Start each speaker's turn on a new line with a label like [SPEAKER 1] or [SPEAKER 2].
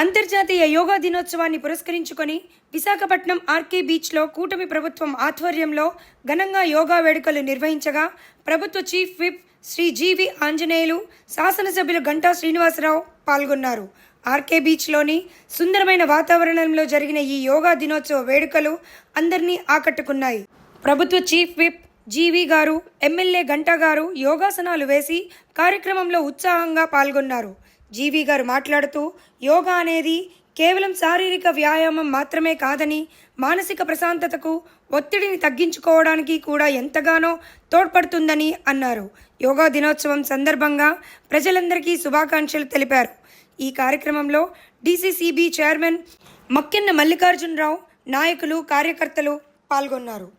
[SPEAKER 1] అంతర్జాతీయ యోగా దినోత్సవాన్ని పురస్కరించుకొని విశాఖపట్నం ఆర్కే బీచ్లో కూటమి ప్రభుత్వం ఆధ్వర్యంలో ఘనంగా యోగా వేడుకలు నిర్వహించగా ప్రభుత్వ chief whip Shri G V Anjaneyulu శాసనసభ్యులు గంటా శ్రీనివాసరావు పాల్గొన్నారు. ఆర్కే బీచ్లోని సుందరమైన వాతావరణంలో జరిగిన ఈ యోగా దినోత్సవ వేడుకలు అందరినీ ఆకట్టుకున్నాయి. ప్రభుత్వ చీఫ్ విప్ జీవి గారు ఎమ్మెల్యే గంటా గారు యోగాసనాలు వేసి కార్యక్రమంలో ఉత్సాహంగా పాల్గొన్నారు. జీవి గారు మాట్లాడుతూ యోగా అనేది కేవలం శారీరక వ్యాయామం మాత్రమే కాదని మానసిక ప్రశాంతతకు ఒత్తిడిని తగ్గించుకోవడానికి కూడా ఎంతగానో తోడ్పడుతుందని అన్నారు. యోగా దినోత్సవం సందర్భంగా ప్రజలందరికీ శుభాకాంక్షలు తెలిపారు. ఈ కార్యక్రమంలో డీసీసీబీ చైర్మన్ మక్కెన్న మల్లికార్జునరావు నాయకులు కార్యకర్తలు పాల్గొన్నారు.